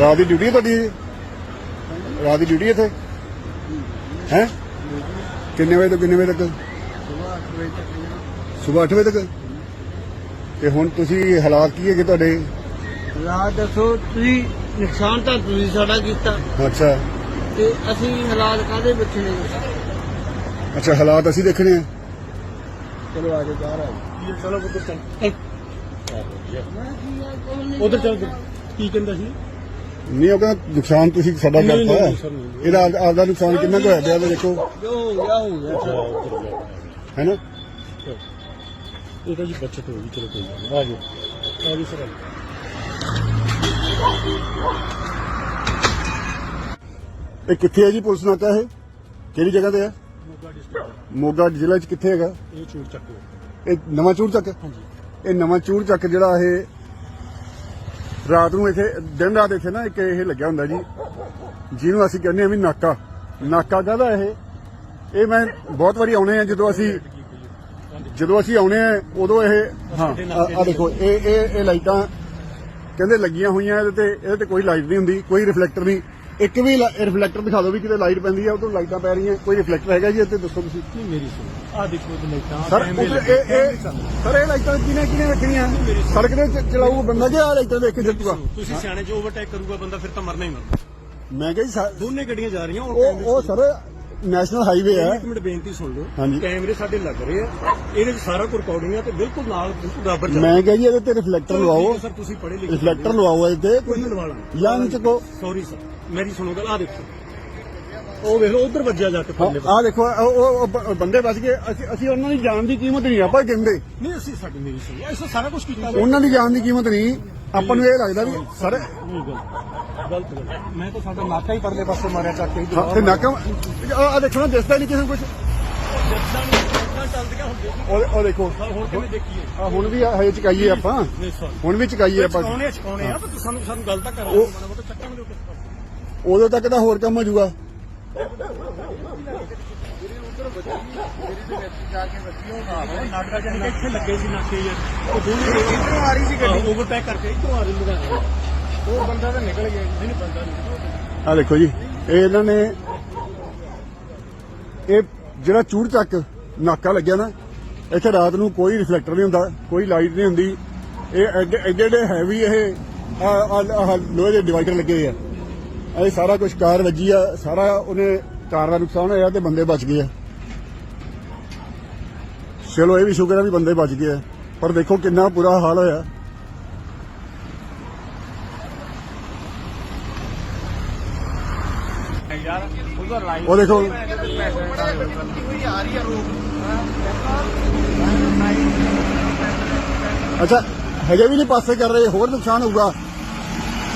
ਰਾਤ ਦੀ ਡਿਊਟੀ ਹੈ ਤੁਹਾਡੀ? ਰਾਤ ਦੀ ਡਿਊਟੀ ਇੱਥੇ? ਹੈ? ਕਿੰਨੇ ਵਜੇ ਤੋਂ ਕਿੰਨੇ ਵਜੇ ਤੱਕ? ਸਵੇਰ 8 ਵਜੇ ਤੱਕ। ਸਵੇਰ 8 ਵਜੇ ਤੱਕ ਤੇ ਹੁਣ ਤੁਸੀਂ ਹਾਲਾਤ ਕੀ ਹੈਗੇ ਤੁਹਾਡੇ? ਰਾਤ ਦੱਸੋ ਤੁਸੀਂ ਨੁਕਸਾਨ ਤਾਂ ਤੁਸੀਂ ਸਾਡਾ ਕੀਤਾ। ਅੱਛਾ। ਤੇ ਅਸੀਂ ਹਾਲਾਤ ਕਾਦੇ ਬੱਚੇ ਨੇ? ਅੱਛਾ ਹਾਲਾਤ ਅਸੀਂ ਦੇਖਣੇ ਆ। ਚਲੋ ਆ ਜਾਓ ਬਾਹਰ ਆ ਚਲੋ ਉਧਰ ਚੱਲ। ਉਧਰ ਚੱਲ ਕੀ ਕਹਿੰਦਾ ਸੀ? ਨਹੀਂ ਉਹ ਕਹਿੰਦਾ ਨੁਕਸਾਨ ਤੁਸੀਂ ਸਾਡਾ ਨਹੀਂ, ਕਰਤਾ ਨਹੀਂ, ਸਰ, ਨਹੀਂ। ਇਹਦਾ ਆਪ- ਆਪਦਾ ਨੁਕਸਾਨ ਕਿੰਨਾ ਕੁ ਹੋਇਆ ਪਿਆ ਇਹ ਦੇਖੋ। ਜੋ ਹੋ ਗਿਆ ਹੋ ਗਿਆ। ਹੈ ਨਾ ਇਹ ਤਾਂ ਜੀ ਬੱਚਤ ਹੋ ਗਈ ਚਲੋ ਕੋਈ ਗੱਲ ਨਹੀਂ। ਆ ਜਾਓ। ਆ ਜੀ ਸਰ। ਆ ਜਾਓ। ਇਹ ਕਿੱਥੇ ਹੈ ਜੀ ਪੁਲਿਸ ਨਾਕਾ ਇਹ? ਕਿਹੜੀ ਜਗ੍ਹਾ ਤੇ ਹੈ? ਮੋਗਾ ਡਿਸਟ੍ਰਿਕਟ ਮੋਗਾ ਜ਼ਿਲ੍ਹੇ 'ਚ ਕਿੱਥੇ ਹੈਗਾ? ਇਹ ਚੂੜ ਚੱਕੋ। ਇਹ ਨਵਾਂ ਚੂੜ ਚੱਕ? ਹਾਂਜੀ। ਇਹ ਨਵਾਂ ਚੂੜ ਚੱਕ ਜਿਹੜਾ ਇਹ ਰਾਤ ਨੂੰ ਇੱਥੇ, ਦਿਨ ਰਾਤ ਇੱਥੇ ਨਾ ਇੱਕ ਇਹ ਲੱਗਿਆ ਹੁੰਦਾ ਜੀ, ਜਿਹਨੂੰ ਅਸੀਂ ਕਹਿੰਦੇ ਆ ਵੀ ਨਾਕਾ। ਨਾਕਾ ਕਾਹਦਾ ਇਹ? ਇਹ ਮੈਂ ਬਹੁਤ ਵਾਰੀ ਆਉਣੇ ਆ, ਜਦੋਂ ਅਸੀਂ ਜਦੋਂ ਅਸੀਂ ਆਉਣੇ ਆ, ਉਦੋਂ ਇਹ ਹਾਂ, ਆ ਦੇਖੋ, ਇਹ ਇਹ ਇਹ ਲਾਈਟਾਂ ਕਹਿੰਦੇ ਲੱਗੀਆਂ ਹੋਈਆਂ, ਇਹਦੇ ਤੇ ਇਹਦੇ ਤੇ ਕੋਈ ਲਾਈਟ ਨਹੀਂ ਹੁੰਦੀ, ਕੋਈ ਰਿਫਲੈਕਟਰ ਨਹੀਂ। ਇੱਕ ਵੀ ਰਿਫਲੈਕਟਰ ਦਿਖਾ ਦਿਓ ਵੀ ਕਿਤੇ ਲਾਈਟ ਪੈਂਦੀ ਆ ਉਦੋਂ ਲਾਈਟਾਂ ਪੈ ਰਹੀਆਂ ਕੋਈ ਰਿਫਲੈਕਟਰ ਹੈਗਾ ਜੀ ਇੱਥੇ ਦੱਸੋ ਤੁਸੀਂ। ਨਹੀਂ ਮੇਰੀ ਸੁਣੋ। ਆ ਦੇਖੋ ਇਹ ਲਾਈਟਾਂ ਸਰ ਉੱਧਰ ਇਹ ਇਹ ਸਰ ਇਹ ਲਾਈਟਾਂ ਕਿਨੇ ਕਿਨੇ ਵੇਖਣੀਆਂ ਸੜਕ ਦੇ ਚ- ਚਲਾਊ ਬੰਦਾ ਕਿ ਆ ਲਾਈਟਾਂ ਦੇਖ ਕੇ ਜਿੱਤੂਗਾ ਤੁਸੀਂ ਸਿਆਣੇ ਜੋ ਓਵਰਟੇਕ ਕਰੂਗਾ ਬੰਦਾ ਫਿਰ ਤਾਂ ਮਰਨਾ ਹੀ ਮਰਨਾ। ਮੈਂ ਕਿਹਾ ਜੀ ਸਰ, ਦੋਨੇ ਗੱਡੀਆਂ ਜਾ ਰਹੀਆਂ ਉਹ ਉਹ ਸਰ ਨੈਸ਼ਨਲ ਹਾਈਵੇ ਹੈ। ਇੱਕ ਮਿੰਟ ਬੇਨਤੀ ਸੁਣ ਲਓ। ਕੈਮਰੇ ਸਾਡੇ ਲੱਗ ਰਹੇ ਆ। ਇਹਦੇ ਵਿੱਚ ਸਾਰਾ ਕੁਝ ਰਿਕਾਰਡਿੰਗ ਆ ਤੇ ਬਿਲਕੁਲ ਨਾਲ ਬਿਲਕੁਲ ਬਰਾਬਰ ਚੱਲ ਮੈਂ ਕਿਹਾ ਜੀ ਇਹਦੇ ਤੇ ਰਿਫਲੈਕਟਰ ਲਵਾਓ। ਸਰ ਤੁਸੀਂ ਪੜ੍ਹੇ ਲਿਖੇ ਰਿਫਲੈਕਟਰ ਲਵਾਓ ਇਹਦੇ ਕੋਈ ਨਹੀਂ ਲਵਾ ਲਾਂਗੇ ਨਹੀਂ ਚੱਕੋ ਸੌਰੀ ਸਰ ਮੇਰੀ ਸੁਣੋ ਗੱਲ ਆ ਦੇਖੋ। ਉਹ ਵੇਖ ਲਓ ਉਧਰ ਵੱਜਿਆ ਜਾ ਕੇ ਪਰਲੇ ਆ ਦੇਖੋ ਉਹ- ਉਹ ਉਹ ਬ- ਬੰਦੇ ਬਚ ਗਏ। ਅਸੀਂ ਅਸੀਂ ਉਹਨਾਂ ਦੀ ਜਾਨ ਦੀ ਕੀਮਤ ਨਹੀਂ ਆਪਾਂ ਕਹਿੰਦੇ ਨਹੀਂ ਅਸੀਂ ਸਾਡੀ ਮੇਰੀ ਸੁਣੋ ਐਸਾ ਸਾਰਾ ਕੁਝ ਕੀਤਾ। ਹੋਇਆ। ਉਹਨਾਂ ਦੀ ਜਾਨ ਦੀ ਕੀਮਤ ਨਹੀਂ ਆਪਾਂ ਨੂੰ ਇਹ ਲੱਗਦਾ ਵੀ ਸਰ ਨਹੀਂ ਗਲਤ। ਗਲਤ ਗੱਲ ਮੈਂ ਤਾਂ ਸਾਡਾ ਨਾਕਾ ਹੀ ਪਰਲੇ ਪਾਸੇ ਮਾਰਿਆ ਚੱਕ ਕੇ ਹਾਂ, ਤੇ ਨਾਕਾ ਆ ਦੇਖੋ ਨਾ ਦਿਸਦਾ ਨਹੀਂ ਕਿਸੇ ਨੂੰ ਕੁਝ ਚੱਲਦੀਆਂ ਹੁੰਦੀਆਂ ਉਹ ਉਹ ਦੇਖੋ। ਹੁਣ ਕਿਵੇਂ ਦੇਖੀਏ? ਆ ਹੁਣ ਵੀ ਹਜੇ ਚਕਾਈਏ ਆਪਾਂ। ਨਹੀਂ ਸਰ ਹੁਣ ਵੀ ਚਕਾਈਏ ਆਪਾਂ। ਚਕਾਉਣੇ ਚਕਾਉਣੇ ਆ ਪਰ ਸਾਨੂੰ ਸਾਨੂੰ ਗੱਲ ਤਾਂ ਕਰਾ ਉਹ- ਮਾੜਾ ਮੋਟਾ ਚੱਕਾਂਗੇ ਉਹ ਕਿਸ ਉਦੋਂ ਤੱਕ ਤਾਂ ਹੋਰ ਕੰਮ ਹੋ ਜਾਊਗਾ। ਨਾਟਕਾ ਜਾਨੀ ਕਿ ਇੱਥੇ ਲੱਗੇ ਸੀ ਨਾਕੇ ਯਾਰ ਉਹ ਦੋਨੇ ਇਧਰੋਂ ਆ ਰਹੀ ਸੀ ਗੱਡੀ ਓਵਰਟੇਕ ਕਰਕੇ ਇਧਰੋਂ ਆ ਰਹੀ ਲੁਧਿਆਣੇ ਉਹ ਬੰਦਾ ਤਾਂ ਨਿਕਲ ਗਿਆ ਨਹੀਂ ਨਹੀਂ ਬੰਦਾ ਨਹੀਂ ਆ ਦੇਖੋ ਜੀ, ਇਹ ਇਹਨਾਂ ਨੇ ਇਹ ਜਿਹੜਾ ਚੂੜ ਚੱਕ ਨਾਕਾ ਲੱਗਿਆ ਨਾ, ਇੱਥੇ ਰਾਤ ਨੂੰ ਕੋਈ ਰਿਫਲੈਕਟਰ ਨਹੀਂ ਹੁੰਦਾ, ਕੋਈ ਲਾਈਟ ਨਹੀਂ ਹੁੰਦੀ। ਇਹ ਐਡੇ ਐਡੇ ਹੈਵੀ ਇਹ ਲੋਹੇ ਦੇ ਡਿਵਾਈਡਰ ਲੱਗੇ ਹੋਏ ਆ। ਇਹ ਸਾਰਾ ਕੁਝ ਕਾਰ ਵੱਜੀ ਆ, ਸਾਰਾ ਉਹਨੇ ਕਾਰ ਦਾ ਨੁਕਸਾਨ ਹੋਇਆ ਤੇ ਬੰਦੇ ਬਚ ਗਏ ਆ। ਚਲੋ, ਇਹ ਵੀ ਸ਼ੁਕਰ ਹੈ ਵੀ ਬੰਦੇ ਬਚ ਗਏ ਆ। ਪਰ ਦੇਖੋ ਕਿੰਨਾ ਬੁਰਾ ਹਾਲ ਹੋਇਆ। ਉਹ ਦੇਖੋ। ਅੱਛਾ ਹਜੇ ਵੀ ਨਹੀਂ, ਪਾਸੇ ਕਰ ਰਹੇ, ਹੋਰ ਨੁਕਸਾਨ ਹੋਊਗਾ।